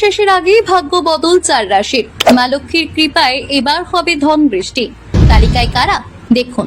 শেষের আগেই ভাগ্য বদল চার রাশির। মা লক্ষ্মীর কৃপায় এবার হবে ধন বৃষ্টি। তালিকায় কারা? দেখুন,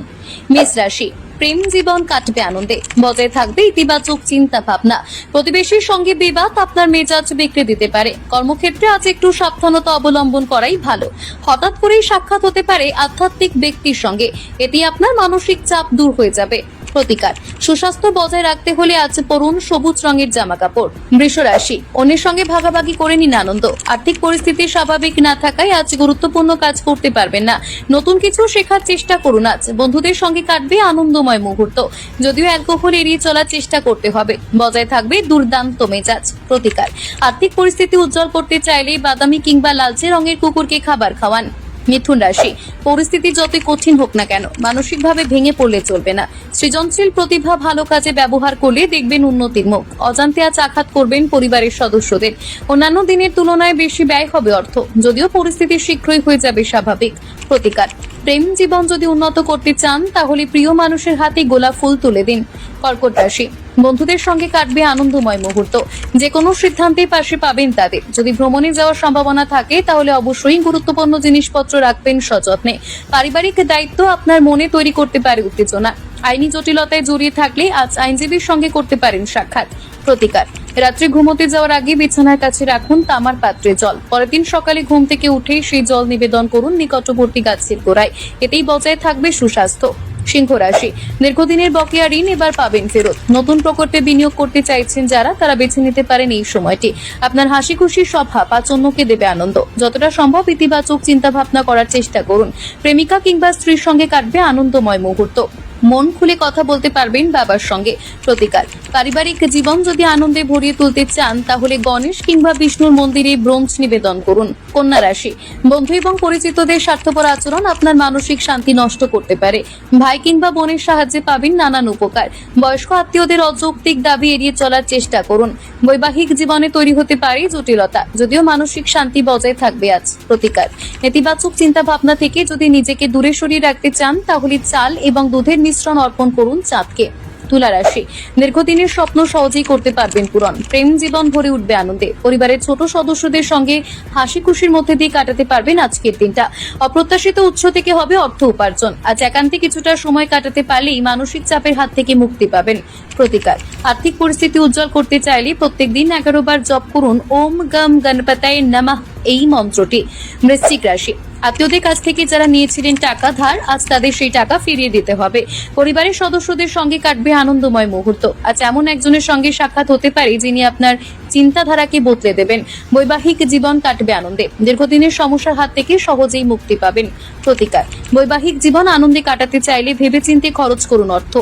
মেষ রাশি, প্রেম জীবন কাটবে আনন্দে। বজায় থাকবে ইতিবাচক চিন্তা ভাবনা প্রতিবেশীর সঙ্গে বিবাদ আপনার মেজাজ বিক্রি দিতে পারে। কর্মক্ষেত্রে আজ একটু সাবধানতা অবলম্বন করাই ভালো। হঠাৎ করেই সাক্ষাৎ হতে পারে আধ্যাত্মিক ব্যক্তির সঙ্গে। এটি আপনার মানসিক চাপ দূর হয়ে যাবে। প্রতিকার। সুস্বাস্থ্য বজায় রাখতে হলে আজ পরুন সবুজ রঙের জামা কাপড় বৃষ রাশি অন্যের সঙ্গে ভাগাভাগি করে নিন আনন্দ। আর্থিক পরিস্থিতি স্বাভাবিক না থাকায় আজ গুরুত্বপূর্ণ কাজ করতে পারবেন না। নতুন কিছু শেখার চেষ্টা করুন আজ। বন্ধুদের সঙ্গে কাটবে আনন্দময় মুহূর্ত। যদিও অ্যালকোহল এড়িয়ে চলার চেষ্টা করতে হবে। বজায় থাকবে দুর্দান্ত মেজাজ, প্রতিকার। আর্থিক পরিস্থিতি উজ্জ্বল করতে চাইলে বাদামি কিংবা লালচে রঙের কুকুরকে খাবার খাওয়ান। মিথুন রাশি। পরিস্থিতি যত কঠিন হোক না কেন, মানসিকভাবে ভেঙে পড়লে চলবে না। সৃজনশীল প্রতিভা ভালো কাজে ব্যবহার করলে দেখবেন উন্নতির মুখ। অজান্তে আজ আঘাত করবেন পরিবারের সদস্যদের। অন্যান্য দিনের তুলনায় বেশি ব্যয় হবে অর্থ। যদিও পরিস্থিতি শীঘ্রই হয়ে যাবে স্বাভাবিক। প্রতিকার। প্রেম জীবন যদি উন্নত করতে চান, তাহলে প্রিয় মানুষের হাতে গোলাপ ফুল তুলে দিন। কর্কট রাশি। বন্ধুদের সঙ্গে কাটবে আনন্দময় মুহূর্ত। যে কোনো সিদ্ধান্তে পাশে পাবেন তাদের। যদি ভ্রমণে যাওয়ার সম্ভাবনা থাকে, তাহলে অবশ্যই গুরুত্বপূর্ণ জিনিসপত্র রাখবেন সযত্নে। পারিবারিক দায়িত্ব আপনার মনে তৈরি করতে পারে উত্তেজনা। আইনি জটিলতায় জড়িয়ে থাকলে আজ আইনজীবীর সঙ্গে করতে পারেন সাক্ষাৎ। প্রতিকার। রাত্রে ঘুমোতে যাওয়ার আগে বিছানার কাছে রাখুন তামার পাত্রে জল। পরের দিন সকালে ঘুম থেকে উঠেই সেই জল নিবেদন করুন নিকটবর্তী গাছের গোড়ায়। এতেই বজায় থাকবে সুস্বাস্থ্য। সিংহ রাশি। দীর্ঘদিনের বকেয়া ঋণ এবার পাবেন ফেরত। নতুন প্রকল্পে বিনিয়োগ করতে চাইছেন যারা, তারা বেছে নিতে পারেন এই সময়টি। আপনার হাসি খুশির স্বভাব আজ অন্যকে দেবে আনন্দ। যতটা সম্ভব ইতিবাচক চিন্তা ভাবনা করার চেষ্টা করুন। প্রেমিকা কিংবা স্ত্রীর সঙ্গে কাটবে আনন্দময় মুহূর্ত। মন খুলে কথা বলতে পারবেন বাবার সঙ্গে প্রতিকার। পারিবারিক জীবন যদি আনন্দে ভরিয়ে তুলতে চান, তাহলে গণেশ কিংবা বিষ্ণুর মন্দিরে ব্রোঞ্জ নিবেদন করুন। কন্যা রাশি, বন্ধু এবং পরিচিতদের স্বার্থপর আচরণ আপনার মানসিক শান্তি নষ্ট করতে পারে। ভাই কিংবা বোনের সাহায্যে পাবেন নানান উপকার। বয়স্ক আত্মীয়দের অযৌক্তিক দাবি এড়িয়ে চলার চেষ্টা করুন। বৈবাহিক জীবনে তৈরি হতে পারে জটিলতা, যদিও মানসিক শান্তি বজায় থাকবে আজ প্রতিকার। নেতিবাচক চিন্তা ভাবনা থেকে যদি নিজেকে দূরে সরিয়ে রাখতে চান, তাহলে চাল এবং দুধের মিশ্রণ অর্পণ করুন চাঁদকে। তুলা রাশি, দীর্ঘদিনের স্বপ্ন সহজেই করতে পারবেন পূরণ। প্রেম জীবন ভরে উঠবে আনন্দে। পরিবারের ছোট সদস্যদের সঙ্গে হাসি খুশির মধ্যে দিয়ে কাটাতে পারবেন আজকের দিনটা। অপ্রত্যাশিত উৎস থেকে হবে অর্থ উপার্জন। আজ একান্তে কিছুটা সময় কাটাতে পারলেই মানসিক চাপের হাত থেকে মুক্তি পাবেন প্রতিকার। আর্থিক পরিস্থিতি উজ্জ্বল করতে চাইলে প্রত্যেক দিন এগারো বার জপ করুন। ওম গম গণপতায় নমঃ এই মন্ত্রটি। বৃশ্চিক রাশি আত্মীয়দের কাছ থেকে যারা নিয়েছিলেন টাকা ধার, আজ তাদের সেই টাকা ফিরিয়ে দিতে হবে। পরিবারের সদস্যদের সঙ্গে কাটবে আনন্দময় মুহূর্ত। আজ এমন একজনের সঙ্গে সাক্ষাৎ হতে পারে যিনি আপনার চিন্তাধারাকে বদলে দেবেন। বৈবাহিক জীবন কাটবে আনন্দে। দীর্ঘদিনের সমস্যার হাত থেকে সহজেই মুক্তি পাবেন প্রতিকার। বৈবাহিক জীবন আনন্দে কাটাতে চাইলে ভেবেচিন্তে খরচ করুন অর্থ।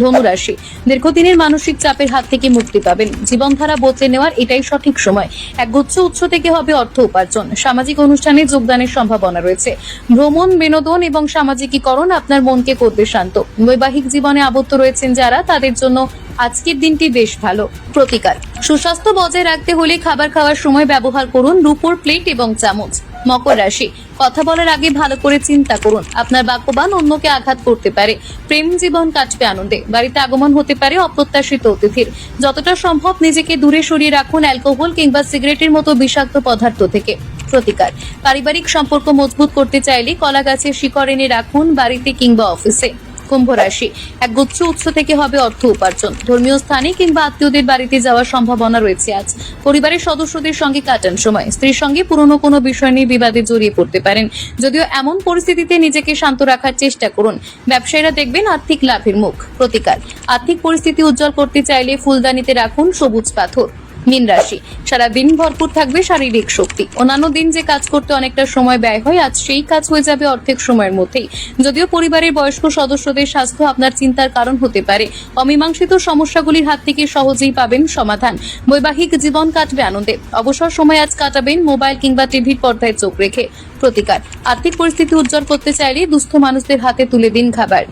ধনুরাশি। দীর্ঘদিনের মানসিক চাপের হাত থেকে মুক্তি পাবেন। জীবনধারা বদলে নেওয়ার এটাই সঠিক সময়। এক গুচ্ছ উৎস থেকে হবে অর্থ উপার্জন। সামাজিক অনুষ্ঠানে যোগদানের সম্ভাবনা রয়েছে। ভ্রমণ, বিনোদন এবং সামাজিকীকরণ আপনার মনকে করবে শান্ত। বৈবাহিক জীবনে আবদ্ধ রয়েছেন যারা, তাদের জন্য আজকের দিনটি বেশ ভালো। প্রতিকার। সুস্বাস্থ্য বজায় রাখতে হলে খাবার খাওয়ার সময় ব্যবহার করুন রূপোর প্লেট এবং চামচ। মকর রাশি। কথা বলার আগে ভালো করে চিন্তা করুন। আপনার বাক্যবান অন্যকে আঘাত করতে পারে। প্রেম জীবন কাটবে আনন্দে। বাড়িতে আগমন হতে পারে অপ্রত্যাশিত অতিথির। যতটা সম্ভব নিজেকে দূরে সরিয়ে রাখুন অ্যালকোহল কিংবা সিগারেটের মতো বিষাক্ত পদার্থ থেকে। প্রতিকার। পারিবারিক সম্পর্ক মজবুত করতে চাইলে কলা গাছের শিকড় এনে রাখুন বাড়িতে কিংবা অফিসে। কুম্ভ রাশি। এক গুচ্ছ উৎস থেকে হবে অর্থ উপার্জন। ধর্মীয় স্থানে কিংবা আত্মীয়দের বাড়িতে যাওয়ার সম্ভাবনা রয়েছে আজ। পরিবারের সদস্যদের সঙ্গে কাটান সময়। স্ত্রীর সঙ্গে পুরনো কোনো বিষয় নিয়ে বিবাদে জড়িয়ে পড়তে পারেন। যদিও এমন পরিস্থিতিতে নিজেকে শান্ত রাখার চেষ্টা করুন। ব্যবসায়ীরা দেখবেন আর্থিক লাভের মুখ। প্রতিকার। আর্থিক পরিস্থিতি উজ্জ্বল করতে চাইলে ফুলদানিতে রাখুন সবুজ পাথর। মীন রাশি। সারা দিন ভরপুর থাকবে শারীরিক শক্তি। অন্যান্য দিন যে কাজ করতে অনেকটা সময় ব্যয় হয়, আজ সেই কাজ হয়ে যাবে অর্ধেক সময়ের মধ্যেই। যদিও পরিবারের বয়স্ক সদস্যদের স্বাস্থ্য আপনার চিন্তার কারণ হতে পারে। অমীমাংসিত সমস্যাগুলির হাত থেকে সহজেই পাবেন সমাধান। বৈবাহিক জীবন কাটবে আনন্দে। অবসর সময় আজ কাটাবেন মোবাইল কিংবা টিভির পর্দায় চোখ রেখে। প্রতিকার। আর্থিক পরিস্থিতি উজ্জ্বল করতে চাইলে দুস্থ মানুষদের হাতে তুলে দিন খাবার।